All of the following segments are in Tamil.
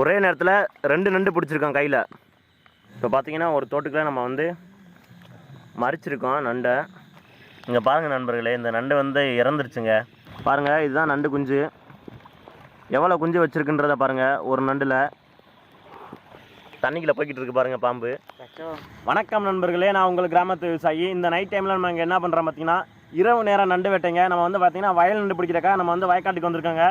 ஒரே நேரத்தில் ரெண்டு நண்டு பிடிச்சிருக்கோம் கையில். இப்போ பார்த்தீங்கன்னா ஒரு தோட்டுக்குள்ளே நம்ம வந்து மறிச்சிருக்கோம் நண்டை. இங்கே பாருங்கள் நண்பர்களே இந்த நண்டு வந்து இறந்துருச்சுங்க. பாருங்கள் இதுதான் நண்டு குஞ்சு. எவ்வளோ குஞ்சு வச்சுருக்குன்றத பாருங்கள் ஒரு நண்டில். தண்ணிக்குள்ள போய்கிட்டு இருக்கு பாருங்கள் பாம்பு. வணக்கம் நண்பர்களே நான் உங்கள் கிராமத்து விவசாயி. இந்த நைட் டைமில் நம்ம இங்கே என்ன பண்ணுறோம் பார்த்தீங்கன்னா இரவு நேரம் நண்டு வெட்டைங்க. நம்ம வந்து பார்த்திங்கன்னா வயல் நண்டு பிடிக்கிறக்கா நம்ம வந்து வயக்காட்டுக்கு வந்திருக்கோங்க.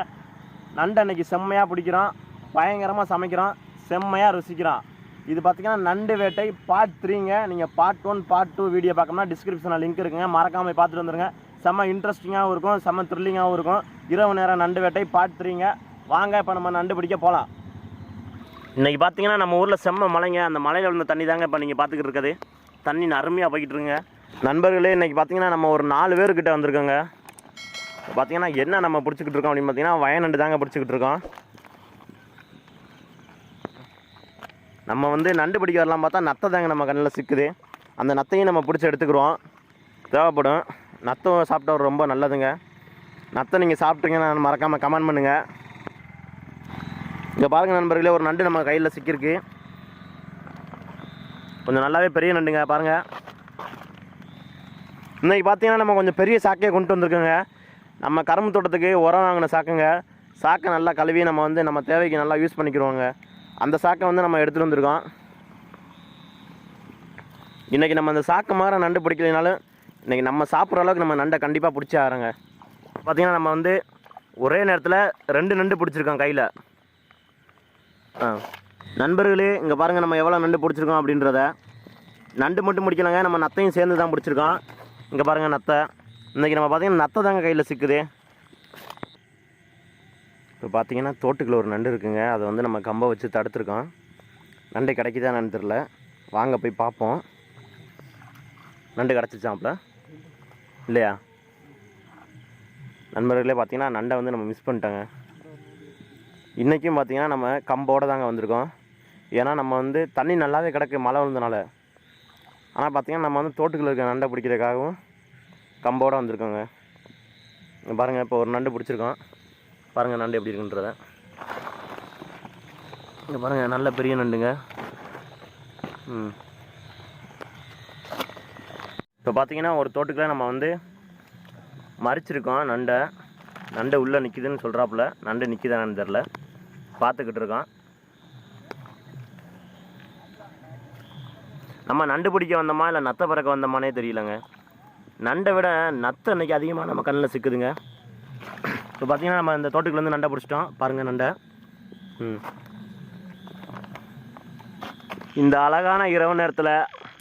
நண்டு அன்னைக்கு செம்மையாக பிடிக்கிறோம். பயங்கரமாக சமைக்கிறோம் செம்மையாக ருசிக்கிறோம் இது பார்த்தீங்கன்னா நண்டு வேட்டை பார்ட் த்ரீங்க நீங்கள் part one part two video பார்க்கணும்னா டிஸ்கிரிப்ஷனில் லிங்க் இருக்குங்க. மறக்காமல் பார்த்துட்டு வந்துருங்க. செம்ம இன்ட்ரெஸ்டிங்காகவும் இருக்கும் செம்ம த்ரில்லிங்காகவும் இருக்கும். இரவு நேரம் நண்டு வேட்டை பார்ட் த்ரீங்க வாங்க இப்போ நம்ம நண்டு பிடிக்க போகலாம் இன்றைக்கி பார்த்தீங்கன்னா நம்ம ஊரில் செம்ம மலைங்க அந்த மலையில் விழுந்த தண்ணி தாங்க இப்போ நீங்கள் பார்த்துக்கிட்டு இருக்குது. தண்ணி அருமையாக போய்கிட்டு இருங்க நண்பர்களே இன்றைக்கி பார்த்தீங்கன்னா நம்ம ஒரு நாலு பேர்கிட்ட வந்திருக்கோங்க. பார்த்தீங்கன்னா என்ன நம்ம பிடிச்சிக்கிட்டு இருக்கோம் அப்படின்னு பார்த்தீங்கன்னா வயநண்டு தாங்க பிடிச்சிக்கிட்டு இருக்கோம். நம்ம வந்து நண்டு பிடிக்க வரலாம் பார்த்தா நத்தை தாங்க நம்ம கண்ணில் சிக்குது. அந்த நத்தையும் நம்ம பிடிச்சி எடுத்துக்கிறோம் தேவைப்படும். நத்தம் சாப்பிட்டா ரொம்ப நல்லதுங்க. நத்தை நீங்கள் சாப்பிட்டீங்கன்னா மறக்காமல் கமெண்ட் பண்ணுங்கள் இங்கே பாருங்கள் நண்பர்களே ஒரு நண்டு நம்ம கையில் சிக்கியிருக்கு. கொஞ்சம் நல்லாவே பெரிய நண்டுங்க பாருங்கள் இன்னைக்கு பார்த்தீங்கன்னா நம்ம கொஞ்சம் பெரிய சாக்கையை கொண்டு வந்திருக்கோங்க. நம்ம கரும்பு தோட்டத்துக்கு உரம் வாங்கின சாக்குங்க. சாக்கை நல்லா கழுவி நம்ம வந்து நம்ம தேவைக்கு நல்லா யூஸ் பண்ணிக்கிறோங்க அந்த சாக்கை வந்து நம்ம எடுத்துகிட்டு வந்திருக்கோம். இன்றைக்கி நம்ம அந்த சாக்கு மாதிரி நண்டு பிடிக்கலைனாலும் இன்றைக்கி நம்ம சாப்பிட்ற அளவுக்கு நம்ம நண்டை கண்டிப்பாக பிடிச்சி ஆகிறோங்க பார்த்திங்கன்னா நம்ம வந்து ஒரே நேரத்தில் ரெண்டு நண்டு பிடிச்சிருக்கோம் கையில். ஆ. நண்பர்களே இங்கே பாருங்கள் நம்ம எவ்வளோ நண்டு பிடிச்சிருக்கோம் அப்படின்றத. நண்டு மட்டும் பிடிக்கலங்க நம்ம நத்தையும் சேர்ந்து தான் பிடிச்சிருக்கோம். இங்கே பாருங்கள் நத்தை. இன்றைக்கி நம்ம பார்த்தீங்கன்னா நத்தை தாங்க கையில் சிக்குது. இப்போ பார்த்தீங்கன்னா தோட்டுக்குள்ள ஒரு நண்டு இருக்குங்க. அதை வந்து நம்ம கம்பை வச்சு தடுத்துருக்கோம். நண்டு கிடைக்குதா என்னன்னு தெரில வாங்க போய் பார்ப்போம். நண்டு கிடச்சிச்சாப்ல இல்லையா? நண்பர்களே பார்த்தீங்கன்னா நண்டை வந்து நம்ம மிஸ் பண்ணிட்டோங்க. இன்றைக்கும் பார்த்தீங்கன்னா நம்ம கம்போடு தாங்க வந்திருக்கோம். ஏன்னா நம்ம வந்து தண்ணி நல்லாவே கிடக்கு மழை விழுந்தனால ஆனால் பார்த்திங்கன்னா நம்ம வந்து தோட்டுக்குள்ள இருக்க நண்டை பிடிக்கிறதுக்காகவும் கம்போடு வந்திருக்கோங்க. பாருங்கள் இப்போ ஒரு நண்டு பிடிச்சிருக்கோம். பாருங்கள் நண்டு எப்படி இருக்குன்றத. இங்கே பாருங்கள் நல்ல பெரிய நண்டுங்க. ம். இப்போ பார்த்தீங்கன்னா ஒரு தோட்டுக்குள்ள நம்ம வந்து மறிச்சிருக்கோம் நண்டை. நண்டை உள்ளே நிற்கிதுன்னு சொல்கிறாப்புல நண்டு நிற்கிதானு தெரில பார்த்துக்கிட்டு இருக்கோம். நம்ம நண்டு பிடிக்க வந்தோமா இல்லை நத்தை பறக்க வந்தோமானே தெரியலங்க. நண்டை விட நத்தை இன்றைக்கி அதிகமாக நம்ம கண்ணில் சிக்குதுங்க. இப்போ பார்த்தீங்கன்னா நம்ம இந்த தோட்டத்துக்குள்ள நண்டை பிடிச்சிட்டோம். பாருங்கள் நண்டை. ம். இந்த அழகான இரவு நேரத்தில்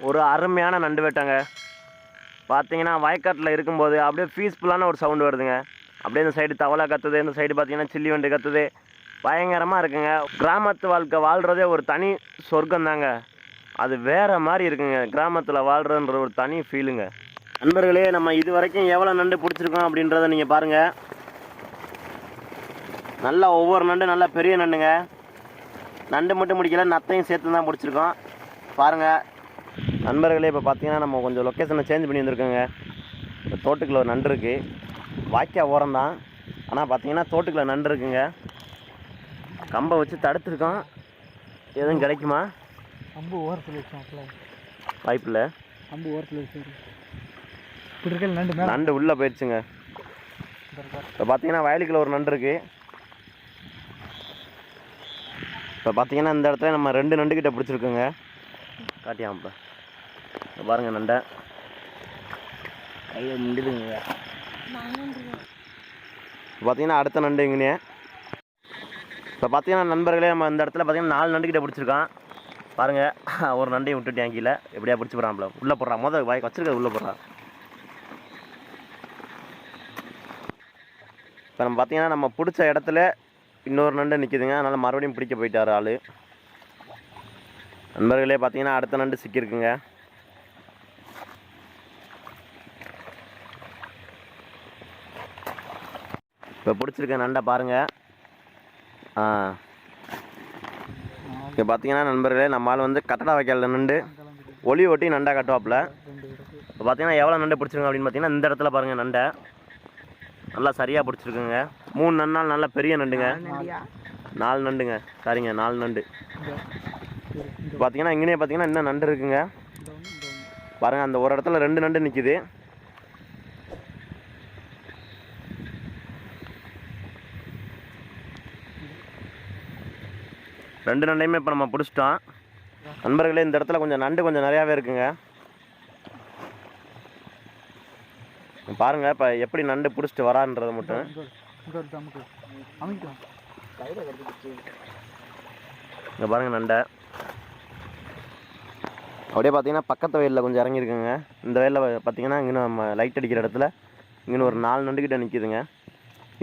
ஒரு அருமையான நண்டு வெட்டங்க. பார்த்தீங்கன்னா வயக்காட்டில் இருக்கும்போது அப்படியே பீஸ்ஃபுல்லான ஒரு சவுண்டு வருதுங்க. அப்படியே இந்த சைடு தவளை கத்துது இந்த சைடு பார்த்தீங்கன்னா சில்லி வண்டு கத்துது. பயங்கரமாக இருக்குங்க. கிராமத்து வாழ்க்கை வாழ்கிறதே ஒரு தனி சொர்க்கம் தாங்க அது வேற மாதிரி இருக்குங்க. கிராமத்தில் வாழ்கிறதுன்ற ஒரு தனி ஃபீலுங்க நண்பர்களே நம்ம இது வரைக்கும் எவ்வளோ நண்டு பிடிச்சிருக்கோம் அப்படின்றத நீங்கள் பாருங்கள் நல்லா ஒவ்வொரு நண்டு நல்லா பெரிய நண்டுங்க. நண்டு மட்டும் முடிக்கல நத்தையும் சேர்த்து தான் பிடிச்சிருக்கோம் பாருங்கள் நண்பர்களே இப்போ பார்த்தீங்கன்னா நம்ம கொஞ்சம் லொக்கேஷனை சேஞ்ச் பண்ணி வந்திருக்கோங்க. இப்போ தோட்டுக்குள்ள ஒரு நண்டு இருக்குது வாய்க்கா ஓரம் தான் ஆனால் பார்த்தீங்கன்னா தோட்டுக்குள்ள நண்டு இருக்குங்க. கம்பை வச்சு தடுத்துருக்கோம். எதுவும் கிடைக்குமா? அம்பு ஓரத்தில் வாய்ப்பில்லை அம்பு ஓரத்தில் நண்டு நண்டு உள்ளே போயிடுச்சுங்க. இப்போ பார்த்தீங்கன்னா வயலுக்குள்ள ஒரு நண்டு இருக்குது இப்போ பார்த்தீங்கன்னா இந்த இடத்துல நம்ம ரெண்டு நண்டுக்கிட்ட பிடிச்சிருக்கோங்க. காட்டியாம் இப்போ பாருங்க நண்டை. கையில் முடிதுங்க இப்போ பார்த்தீங்கன்னா அடுத்த நண்டு எங்கனே இப்போ பார்த்தீங்கன்னா நண்பர்களே நம்ம இந்த இடத்துல பார்த்தீங்கன்னா நாலு நண்டு பிடிச்சிருக்கான். பாருங்கள் ஒரு நண்டையும் விட்டுட்டேன் கீழே. எப்படியா பிடிச்சி போகிறான்ல உள்ளே போடுறான். மொதல் வாய் வச்சிருக்க உள்ளே போடுறான். இப்போ நம்ம பார்த்தீங்கன்னா நம்ம பிடிச்ச இடத்துல இன்னொரு நண்டு நிற்கிதுங்க அதனால் மறுபடியும் பிடிக்க போயிட்டார் ஆள். நண்பர்களே பார்த்தீங்கன்னா அடுத்த நண்டு சிக்கியிருக்குங்க. இப்போ பிடிச்சிருக்க நண்டை பாருங்கள் ஆ. இங்கே பார்த்தீங்கன்னா நண்பர்களே நம்மளால் வந்து கட்டடா வைக்கல நண்டு. ஒளி ஒட்டி நண்டாக கட்டுவாப்புல. இப்போ பார்த்தீங்கன்னா எவ்வளோ நண்டு பிடிச்சிருங்க அப்படின்னு பார்த்தீங்கன்னா இந்த இடத்துல பாருங்கள் நண்டை. நல்லா சரியாக பிடிச்சிருக்குங்க. மூணு நாள் நல்லா பெரிய நண்டுங்க. நாலு நண்டுங்க. சரிங்க நாலு நண்டு. பார்த்தீங்கன்னா இங்கனே பார்த்தீங்கன்னா இன்னும் நண்டு இருக்குங்க. இந்த ஒன்று இந்த ஒன்று பாருங்க அந்த ஒரு இடத்துல ரெண்டு நண்டு நிற்கிது ரெண்டு நண்டையுமே இப்போ நம்ம பிடிச்சிட்டோம். நண்பர்களே இந்த இடத்துல கொஞ்சம் நண்டு கொஞ்சம் நிறையாவே இருக்குங்க. பாருங்க இப்போ எப்படி நண்டு பிடிச்சிட்டு வரான்றதை மட்டும். ஒரு இங்கே ஒரு தமுக்கு அமைக்கலாம் இங்கே பாருங்க நண்டை. அப்படியே பார்த்தீங்கன்னா பக்கத்து வயலில் கொஞ்சம் இறங்கியிருக்குங்க. இந்த வயலில் பார்த்தீங்கன்னா இங்கே நம்ம லைட் அடிக்கிற இடத்துல இங்கே ஒரு நாலு நண்டுக்கிட்ட நிற்கிதுங்க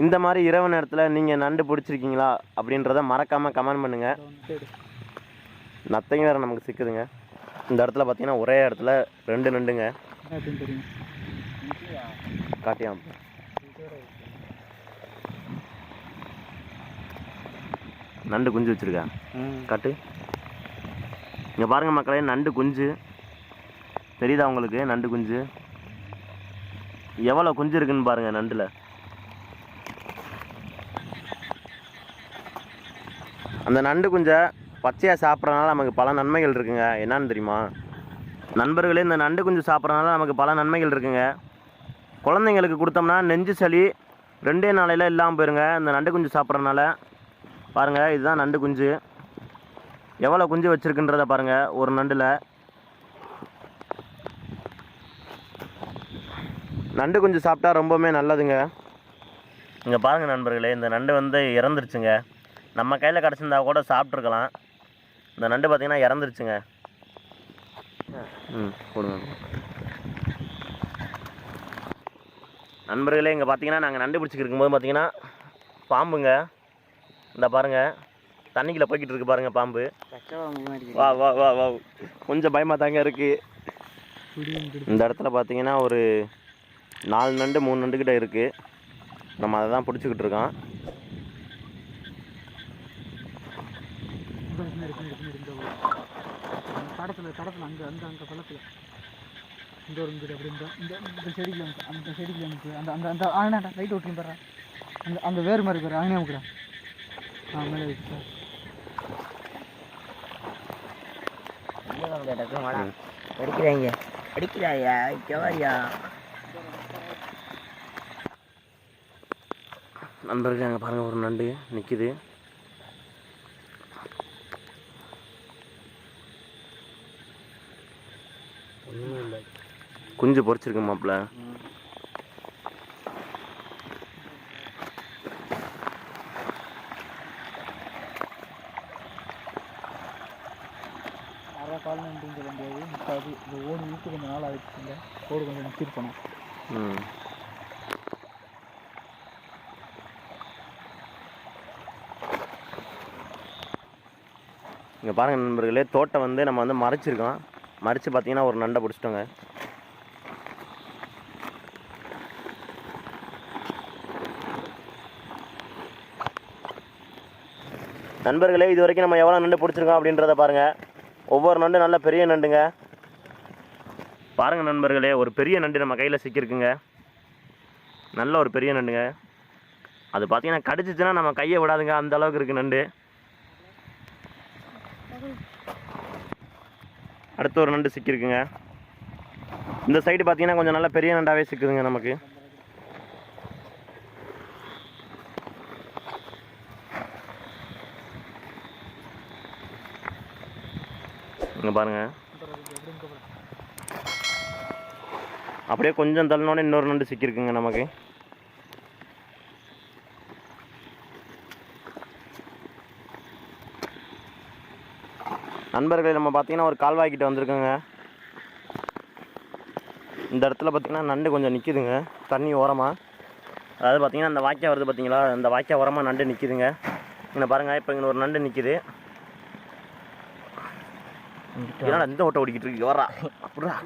இந்த மாதிரி இரவு நேரத்தில் நீங்கள் நண்டு பிடிச்சிருக்கீங்களா அப்படின்றத மறக்காமல் கமெண்ட் பண்ணுங்கள் நத்தையும் வேறு நமக்கு சிக்குதுங்க. இந்த இடத்துல பார்த்தீங்கன்னா ஒரே இடத்துல ரெண்டு நண்டுங்க. காட்டியாம். நண்டு குஞ்சு வச்சுருக்கா காட்டு. இங்கே பாருங்கள் மக்களே நண்டு குஞ்சு. தெரியுதா உங்களுக்கு நண்டு குஞ்சு? எவ்வளோ குஞ்சு இருக்குன்னு பாருங்கள் நண்டில். அந்த நண்டு குஞ்சை பச்சையாக சாப்பிட்றதுனால நமக்கு பல நன்மைகள் இருக்குங்க. என்னன்னு தெரியுமா? நண்பர்களே இந்த நண்டு குஞ்சு சாப்பிட்றதுனால நமக்கு பல நன்மைகள் இருக்குங்க. குழந்தைங்களுக்கு கொடுத்தோம்னா நெஞ்சு சளி ரெண்டே நாளையில் இல்லாமல் போயிருங்க. இந்த நண்டு குஞ்சு சாப்பிட்றதுனால பாருங்கள் இதுதான் நண்டு குஞ்சு. எவ்வளோ குஞ்சு வச்சுருக்குன்றத பாருங்கள் ஒரு நண்டில். நண்டு குஞ்சு சாப்பிட்டா ரொம்பவுமே நல்லதுங்க. இங்கே பாருங்கள் நண்பர்களே இந்த நண்டு வந்து இறந்துருச்சுங்க. நம்ம கையில் கிடச்சிருந்தா கூட சாப்பிட்ருக்கலாம் இந்த நண்டு பார்த்திங்கன்னா இறந்துருச்சுங்க. ம் கொடுங்க. நண்பர்களே இங்கே பார்த்தீங்கன்னா நாங்கள் நண்டு பிடிச்சிக்கிட்டு இருக்கும்போது பார்த்தீங்கன்னா பாம்புங்க. இந்த பாருங்கள் தண்ணிக்குள்ளே போய்கிட்டு இருக்கு பாருங்கள் பாம்பு. வா வா வா வா. கொஞ்சம் பயமாக தாங்க இருக்குது இந்த இடத்துல பார்த்தீங்கன்னா ஒரு நாலு நண்டு மூணு நண்டு கிட்ட இருக்குது நம்ம அதை தான் பிடிச்சிக்கிட்டு இருக்கோம். தடத்தில் தடத்தில் அங்கே அங்கே அங்கே பள்ளத்தில். இந்த ஒரு இங்கிட்டு அப்படி இந்த இந்த இந்த செடிக்குள்ள அமுக்கு, அந்த செடிக்குள்ள அந்த அந்த அந்த ஆனா லைட் ஓட்டி தர்றேன் அந்த அந்த வேறு மாதிரி பேர் அங்கனே அமுக்குறேன் மேலே வச்சு அடிக்கிறாங்க அடிக்கிறாயா? ஜவாரியா நண்பர்கள் அங்கே பாருங்கள் ஒரு நண்டு நிற்கிது குஞ்சு பொறிச்சிருக்கு மாப்பிள்ள நிறைய காலம் அப்படின்னு சொல்ல முடியாது முக்காது இந்த ஓடு வீட்டு கொஞ்சம் நாள் ஆகிடுச்சுங்க ஓடு போனோம் இங்கே பாருங்கள் நண்பர்களே தோட்டம் வந்து நம்ம வந்து மறைச்சிருக்கோம். மறைச்சு பார்த்தீங்கன்னா ஒரு நண்டை பிடிச்சிட்டோங்க. நண்பர்களே இது வரைக்கும் நம்ம எவ்வளோ நண்டு பிடிச்சிருக்கோம் அப்படின்றத பாருங்கள் ஒவ்வொரு நண்டு நல்ல பெரிய நண்டுங்க. பாருங்கள் நண்பர்களே ஒரு பெரிய நண்டு நம்ம கையில் சிக்கியிருக்குங்க. நல்ல ஒரு பெரிய நண்டுங்க. அது பார்த்தீங்கன்னா கடிச்சிச்சுன்னா நம்ம கையை விடாதுங்க அந்த அளவுக்கு இருக்குது நண்டு. அடுத்து ஒரு நண்டு சிக்கியிருக்குங்க. இந்த சைடு பார்த்தீங்கன்னா கொஞ்சம் நல்ல பெரிய நண்டாவே சிக்குதுங்க நமக்கு. இங்கே பாருங்கள் அப்படியே கொஞ்சம் தள்ளினோட இன்னொரு நண்டு சிக்கியிருக்குங்க நமக்கு. நண்பர்களே நம்ம பார்த்தீங்கன்னா ஒரு கால்வாய்க்கிட்ட வந்திருக்கோங்க. இந்த இடத்துல பார்த்தீங்கன்னா நண்டு கொஞ்சம் நிற்கிதுங்க தண்ணி ஓரமாக அதாவது பார்த்தீங்கன்னா இந்த வாய்க்கால் வருது பார்த்தீங்களா? இந்த வாய்க்கால் ஓரமாக நண்டு நிற்கிதுங்க இங்கே பாருங்கள் இப்போ இங்கே ஒரு நண்டு நிற்கிது என்னடா இந்த ஓட்ட ஓடிக்கிட்டு இருக்கு? வரா அப்படிடா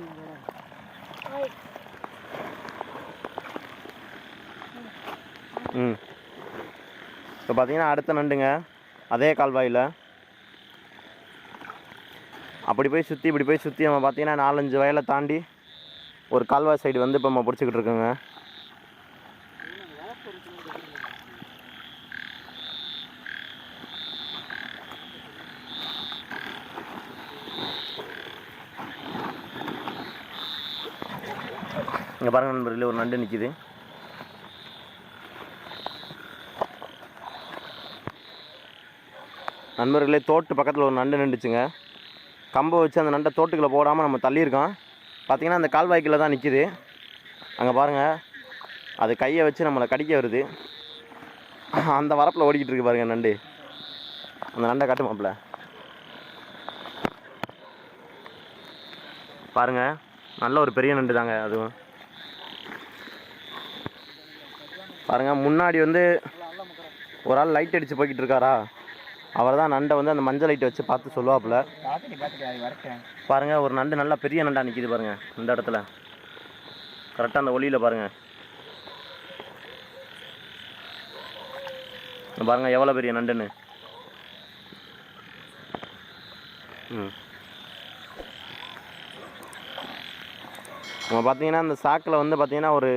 ம். இப்போ பார்த்தீங்கன்னா அடுத்த நண்டுங்க. அதே கால்வாயில். அப்படி போய் சுற்றி இப்படி போய் சுற்றி நம்ம பார்த்தீங்கன்னா நாலஞ்சு வயலை தாண்டி ஒரு கால்வாய் சைடு வந்து இப்போ நம்ம பிடிச்சிக்கிட்டு இருக்கோங்க. இங்கே பாருங்கள் நண்பர்களே ஒரு நண்டு நிற்கிது நண்பர்களே தோட்டு பக்கத்தில் ஒரு நண்டு நின்றுச்சுங்க. கம்பை வச்சு அந்த நண்டை தோட்டுக்குள்ளே போடாமல் நம்ம தள்ளியிருக்கோம். பார்த்திங்கன்னா அந்த கால்வாய்க்கில் தான் நிற்கிது அங்கே பாருங்கள் அது கையை வச்சு நம்மளை கடிக்க வருது. அந்த வரப்பில் ஓடிக்கிட்டு இருக்கு பாருங்கள் நண்டு. அந்த நண்டை காட்டு பாருங்கள் பாருங்க. நல்ல ஒரு பெரிய நண்டு தாங்க அதுவும். பாருங்க முன்னாடி வந்து ஒரு ஆள் லைட் அடிச்சு போய்கிட்டு இருக்காரா? அவர் தான் நண்டை வந்து அந்த மஞ்சள் லைட்டை வச்சு பார்த்து சொல்லுவாப்புல. பாருங்கள் ஒரு நண்டு நல்லா பெரிய நண்டாக நிற்கிது பாருங்கள் இந்த இடத்துல. கரெக்டாக அந்த ஒளியில் பாருங்கள் பாருங்கள் எவ்வளோ பெரிய நண்டுன்னு. ம். நம்ம பார்த்தீங்கன்னா இந்த சாக்கில் வந்து பார்த்தீங்கன்னா ஒரு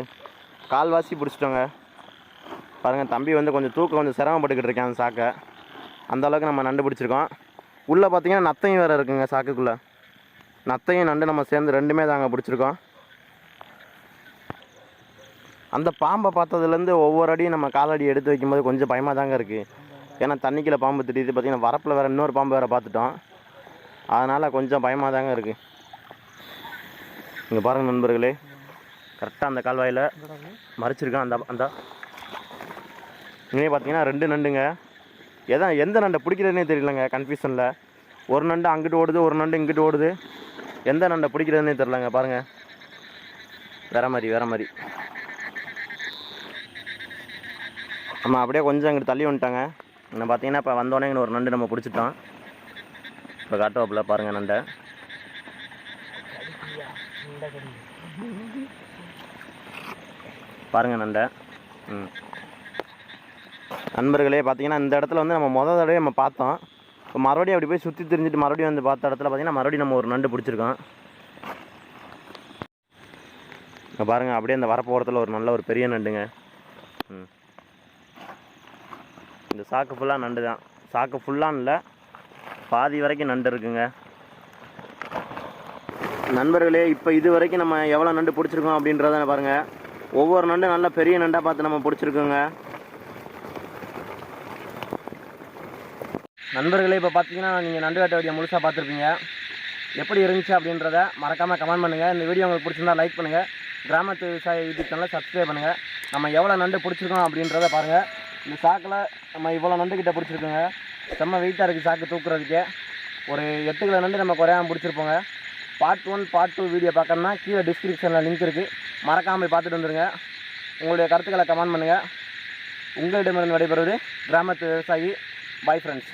கால்வாசி பிடிச்சிட்டோங்க. பாருங்கள் தம்பி வந்து கொஞ்சம் தூக்கம் கொஞ்சம் சிரமப்பட்டுக்கிட்டு இருக்கேன் அந்த சாக்கை. அந்தளவுக்கு நம்ம நண்டு பிடிச்சிருக்கோம். உள்ளே பார்த்தீங்கன்னா நத்தையும் வேறு இருக்குங்க சாக்குக்குள்ளே. நத்தையும் நண்டு நம்ம சேர்ந்து ரெண்டுமே தாங்க பிடிச்சிருக்கோம். அந்த பாம்பை பார்த்ததுலேருந்து ஒவ்வொரு அடியும் நம்ம காலடி எடுத்து வைக்கும்போது கொஞ்சம் பயமாக தாங்க இருக்குது ஏன்னா தண்ணிக்குள்ள பாம்பு திடீர்னு பார்த்தீங்கன்னா வரப்பில் வேறு இன்னொரு பாம்பு வேறு பார்த்துட்டோம். அதனால் கொஞ்சம் பயமாக தாங்க இருக்குது இங்கே பாருங்கள் நண்பர்களே கரெக்டாக அந்த கால்வாயில் மறைச்சிருக்கேன் அந்த அந்த. இங்கே பார்த்தீங்கன்னா ரெண்டு நண்டுங்க. எதான் எந்த நண்டை பிடிக்கிறதுனே தெரியலங்க கன்ஃபியூஷனில் ஒரு நண்டு அங்கிட்டு ஓடுது ஒரு நண்டு இங்கிட்டு ஓடுது. எந்த நண்டை பிடிக்கிறதுனே தெரிலங்க பாருங்கள் வேற மாதிரி வேற மாதிரி. நம்ம அப்படியே கொஞ்சம் இங்கிட்டு தள்ளி வந்துட்டாங்க. இன்னும் பார்த்தீங்கன்னா இப்போ வந்தோடனே இங்கே ஒரு நண்டு நம்ம பிடிச்சிட்டோம். இப்போ காட்டுவாப்பில் பாருங்கள் நண்டை. பாருங்கள் நண்டை. ம். நண்பர்களே பார்த்தீங்கன்னா இந்த இடத்துல வந்து நம்ம மொதல் தடவை நம்ம பார்த்தோம். இப்போ மறுபடியும் அப்படி போய் சுற்றி திரிஞ்சுட்டு மறுபடியும் வந்து பார்த்த இடத்துல பார்த்தீங்கன்னா மறுபடியும் நம்ம ஒரு நண்டு பிடிச்சிருக்கோம். இங்கே பாருங்கள் அப்படியே அந்த வரப்போகிறத்துல ஒரு நல்ல ஒரு பெரிய நண்டுங்க. ம். இந்த சாக்கு ஃபுல்லாக நண்டு தான். சாக்கு ஃபுல்லான்னு இல்லை பாதி வரைக்கும் நண்டு இருக்குங்க. நண்பர்களே இப்போ இது வரைக்கும் நம்ம எவ்வளோ நண்டு பிடிச்சிருக்கோம் அப்படின்றத பாருங்கள் ஒவ்வொரு நண்டு நல்ல பெரிய நண்டாக பார்த்து நம்ம பிடிச்சிருக்கோங்க. நண்பர்களே இப்போ பார்த்தீங்கன்னா நீங்கள் நண்டு வேட்டை வீடியோ முழுசாக பார்த்துருப்பீங்க எப்படி இருந்துச்சு அப்படின்றத மறக்காமல் கமெண்ட் பண்ணுங்கள் இந்த வீடியோ உங்களுக்கு பிடிச்சிருந்தா லைக் பண்ணுங்கள் கிராமத்து விவசாய யூடியூப் சேனலை சப்ஸ்கிரைப் பண்ணுங்கள் நம்ம எவ்வளோ நண்டு பிடிச்சிருக்கோம் அப்படின்றத பாருங்கள் இந்த சாக்கில் நம்ம இவ்வளோ நண்டு கிட்ட பிடிச்சிருக்கோங்க. செம்ம வெயிட்டாக இருக்குது சாக்கு தூக்குறதுக்கே. ஒரு எட்டு கிலோ நண்டு நம்ம குறையாம பிடிச்சிருப்போங்க. Part one part two video பார்க்கணும்னா கீழே டிஸ்கிரிப்ஷனில் லிங்க் இருக்குது மறக்காமல் போய் பார்த்துட்டு வந்துருங்க. உங்களுடைய கருத்துக்களை கமெண்ட் பண்ணுங்கள் உங்களிடமிருந்து நடைபெறுவது கிராமத்து விவசாயி. Bye friends